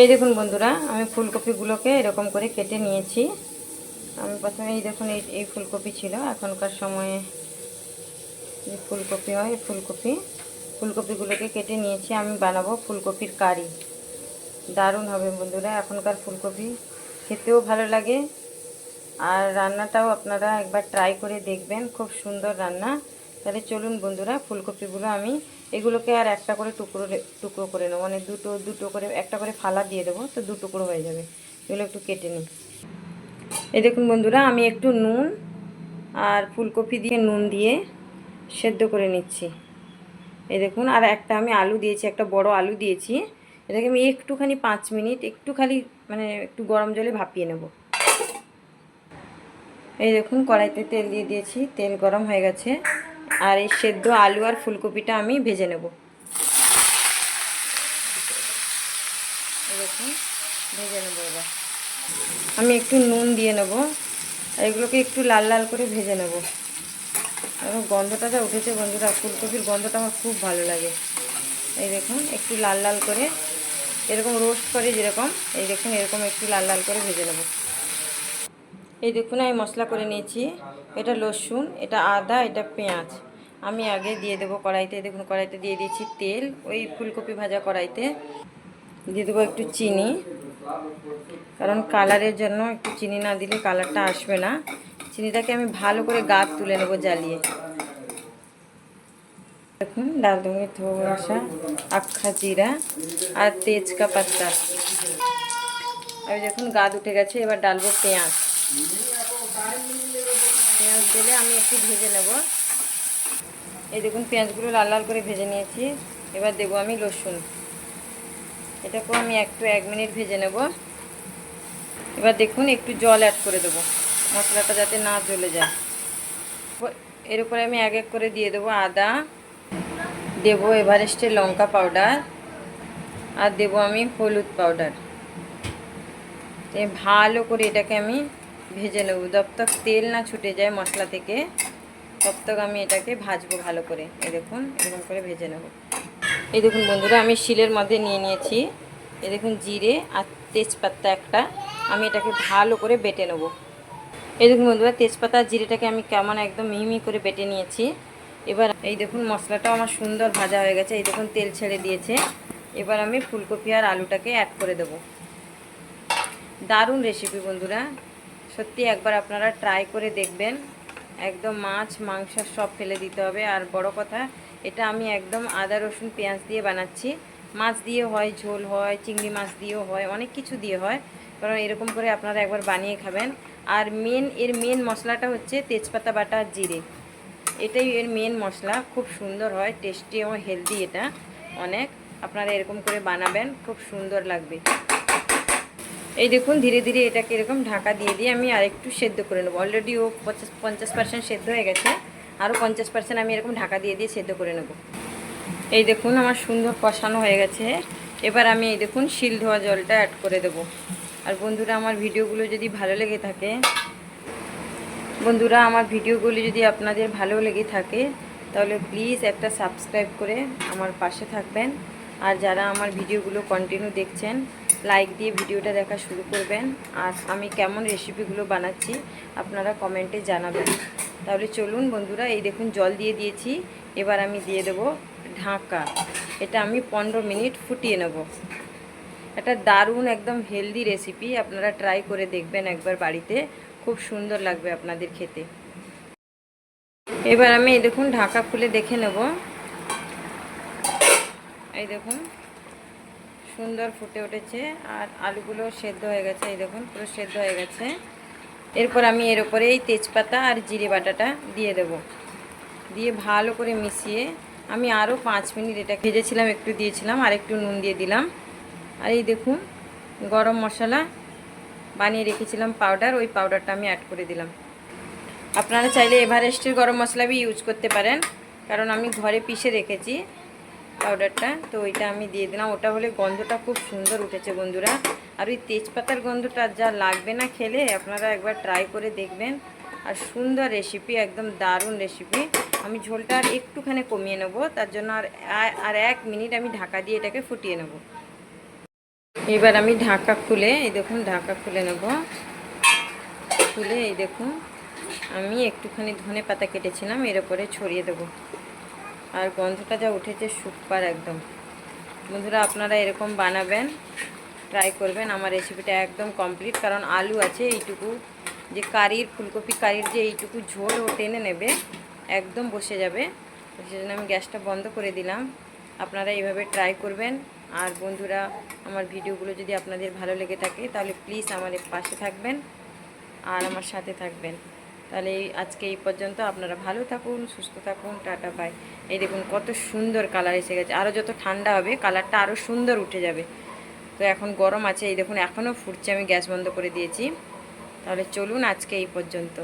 এই দেখুন বন্ধুরা, আমি ফুলকপিগুলোকে এরকম করে কেটে নিয়েছি। আমি প্রথমে এই দেখুন, এই এই ফুলকপি ছিল। এখনকার সময়ে যে ফুলকপি হয় ফুলকপি। ফুলকপিগুলোকে কেটে নিয়েছি, আমি বানাবো ফুলকপির কারি। দারুণ হবে বন্ধুরা, এখনকার ফুলকপি। খেতেও ভালো লাগে। আর রান্নাটাও আপনারা একবার ট্রাই করে দেখবেন, খুব সুন্দর রান্না। তাহলে চলুন বন্ধুরা, ফুলকপিগুলো আমি এগুলোকে আর একটা করে টুকরো টুকরো করে নেব। মানে দুটো দুটো করে, একটা করে ফালা দিয়ে দেবো, তো দু টুকরো হয়ে যাবে। এগুলো একটু কেটে নিই। এই দেখুন বন্ধুরা, আমি একটু নুন আর ফুলকপি দিয়ে নুন দিয়ে সেদ্ধ করে নিচ্ছি। এই দেখুন, আর একটা আমি আলু দিয়েছি, একটা বড় আলু দিয়েছি। এটাকে আমি একটুখানি পাঁচ মিনিট একটু খালি মানে একটু গরম জলে ভাপিয়ে নেব। এই দেখুন, কড়াইতে তেল দিয়ে দিয়েছি, তেল গরম হয়ে গেছে। আর এই সেদ্ধ আলু আর ফুলকপিটা আমি ভেজে নেব। দেখুন, ভেজে নেব এবার। আমি একটু নুন দিয়ে নেব, আর এগুলোকে একটু লাল লাল করে ভেজে নেব। এবং গন্ধটা যা উঠেছে বন্ধুরা, ফুলকপির গন্ধটা আমার খুব ভালো লাগে। এই দেখুন, একটু লাল লাল করে, এরকম রোস্ট করে যেরকম, এই দেখুন, এরকম একটু লাল লাল করে ভেজে নেব। এই দেখুন, আমি মশলা করে নিয়েছি। এটা রসুন, এটা আদা, এটা পেঁয়াজ। আমি আগে দিয়ে দেবো কড়াইতে, দেখুন কড়াইতে দিয়ে দিয়েছি তেল, ওই ফুলকপি ভাজা কড়াইতে। দিয়ে দেবো একটু চিনি, কারণ কালারের জন্য একটু চিনি না দিলে কালারটা আসবে না। চিনিটাকে আমি ভালো করে গাছ তুলে নেব জ্বালিয়ে। দেখুন ডালডুঙ্গি ধোয়া আসা আখা জিরা আর তেজকা পাতা আর দেখুন গাদ উঠে গেছে, এবার ডালবো পেঁয়াজ। পেঁয়াজ দিলে আমি একটু ভেজে নেব। এই দেখুন, পেঁয়াজগুলো লাল লাল করে ভেজে নিয়েছি। এবার দেবো আমি রসুন। এটাকেও আমি একটু এক মিনিট ভেজে নেব। এবার দেখুন, একটু জল অ্যাড করে দেবো। মশলাটা যাতে না জ্বলে যায়। এর উপরে আমি এক এক করে দিয়ে দেবো আদা। দেবো এভারেস্টের লঙ্কা পাউডার আর দেবো আমি হলুদ পাউডার ভালো করে এটাকে আমি ভেজে নেব। যব তক তেল না ছুটে যায় মশলা থেকে তব তক আমি এটাকে ভাজবো ভালো করে। এই দেখুন, এরকম করে ভেজে নেব। এই দেখুন বন্ধুরা, আমি শিলের মধ্যে নিয়ে নিয়েছি। এই দেখুন জিরে আর তেজপাতা একটা, আমি এটাকে ভালো করে বেটে নেব। এই দেখুন বন্ধুরা, তেজপাতা জিরেটাকে আমি কেমন একদম মিহি করে বেটে নিয়েছি। এবার এই দেখুন মশলাটাও আমার সুন্দর ভাজা হয়ে গেছে। এই দেখুন তেল ছেড়ে দিয়েছে। এবার আমি ফুলকপি আর আলুটাকে অ্যাড করে দেবো। দারুণ রেসিপি বন্ধুরা। সত্যি একবার আপনারা ট্রাই করে দেখবেন। একদম মাছ মাংস সব ফেলে দিতে হবে। আর বড় কথা, এটা আমি একদম আদা, রসুন, পেঁয়াজ দিয়ে বানাচ্ছি। মাছ দিয়ে হয়, ঝোল হয়, চিংড়ি মাছ দিয়েও হয়, অনেক কিছু দিয়ে হয়। কারণ এরকম করে আপনারা একবার বানিয়ে খাবেন। আর মেন এর মেন মশলাটা হচ্ছে তেজপাতা, বাটা, জিরে। এটাই এর মেন মশলা। খুব সুন্দর হয় টেস্টি এবং হেলদি এটা অনেক। আপনারা এরকম করে বানাবেন, খুব সুন্দর লাগবে। এই দেখুন, ধীরে ধীরে এটাকে এরকম ঢাকা দিয়ে দিয়ে আমি আরেকটু সেদ্ধ করে নেব। অলরেডি ও পঞ্চাশ পঞ্চাশ পার্সেন্ট সেদ্ধ হয়ে গেছে। আরও পঞ্চাশ পার্সেন্ট আমি এরকম ঢাকা দিয়ে দিয়ে সেদ্ধ করে নেব। এই দেখুন, আমার সুন্দর কষানো হয়ে গেছে। এবার আমি এই দেখুন, শিল ধোয়া জলটা অ্যাড করে দেব। আর বন্ধুরা, আমার ভিডিওগুলো যদি ভালো লেগে থাকে, বন্ধুরা, আমার ভিডিওগুলি যদি আপনাদের ভালো লেগে থাকে, তাহলে প্লিজ একটা সাবস্ক্রাইব করে আমার পাশে থাকবেন। আর যারা আমার ভিডিওগুলো কন্টিনিউ দেখছেন লাইক দিয়ে ভিডিওটা দেখা শুরু করবেন। আর আমি কেমন রেসিপিগুলো বানাচ্ছি আপনারা কমেন্টে জানাবেন। তাহলে চলুন বন্ধুরা, এই দেখুন জল দিয়ে দিয়েছি। এবার আমি দিয়ে দেব ঢাকা। এটা আমি পনেরো মিনিট ফুটিয়ে নেব। একটা দারুণ একদম হেলদি রেসিপি আপনারা ট্রাই করে দেখবেন একবার বাড়িতে। খুব সুন্দর লাগবে আপনাদের খেতে। এবার আমি এই দেখুন ঢাকা খুলে দেখে নেব। এই দেখুন। সুন্দর ফুটে উঠেছে আর আলুগুলো সেদ্ধ হয়ে গেছে, এই দেখুন, পুরো সেদ্ধ হয়ে গেছে। এরপর আমি এর উপরে এই তেজপাতা আর জিরে বাটাটা দিয়ে দেব। দিয়ে ভালো করে মিশিয়ে আমি আরও পাঁচ মিনিট এটা ভেজেছিলাম, একটু দিয়েছিলাম, আর একটু নুন দিয়ে দিলাম। আর এই দেখুন, গরম মশলা বানিয়ে রেখেছিলাম পাউডার, ওই পাউডারটা আমি অ্যাড করে দিলাম। আপনারা চাইলে এভারেস্টের গরম মশলা বি ইউজ করতে পারেন, কারণ আমি ঘরে পিষে রেখেছি। পাউডারটা তো ওইটা আমি দিয়ে দিলাম। ওটা হলে গন্ধটা খুব সুন্দর উঠেছে বন্ধুরা। আর ওই তেজপাতার গন্ধটা যা লাগবে না খেলে আপনারা একবার ট্রাই করে দেখবেন। আর সুন্দর রেসিপি একদম দারুণ রেসিপি আমি ঝোলটা আর একটুখানি কমিয়ে নেব, তার জন্য আর আর এক মিনিট আমি ঢাকা দিয়ে এটাকে ফুটিয়ে নেব। এবার আমি ঢাকা খুলে, এই দেখুন, ঢাকা খুলে নেব। খুলে এই দেখুন, আমি একটুখানি ধনে পাতা কেটেছিলাম, এর উপরে ছড়িয়ে দেবো। আর গন্ধটা যা উঠেছে সুপার একদম। বন্ধুরা, আপনারা এরকম বানাবেন ট্রাই করবেন। আমার রেসিপিটা একদম কমপ্লিট কারণ আলু আছে এইটুকু। যে কারির, ফুলকপি কারির যে এইটুকু ঝোল, ও টেনে নেবে, একদম বসে যাবে। সেজন্য আমি গ্যাসটা বন্ধ করে দিলাম। আপনারা এইভাবে ট্রাই করবেন। আর বন্ধুরা, আমার ভিডিওগুলো যদি আপনাদের ভালো লেগে থাকে, তাহলে প্লিজ আমার পাশে থাকবেন। আর আমার সাথে থাকবেন। তাহলে আজকে এই পর্যন্ত আপনারা ভালো থাকুন, সুস্থ থাকুন, টাটা, বাই। এই দেখুন কত সুন্দর কালার এসে গেছে। আরও যত ঠান্ডা হবে, কালারটা আরও সুন্দর উঠে যাবে। তো এখন গরম আছে, এই দেখুন এখনও ফুটছে, আমি গ্যাস বন্ধ করে দিয়েছি। তাহলে চলুন আজকে এই পর্যন্ত।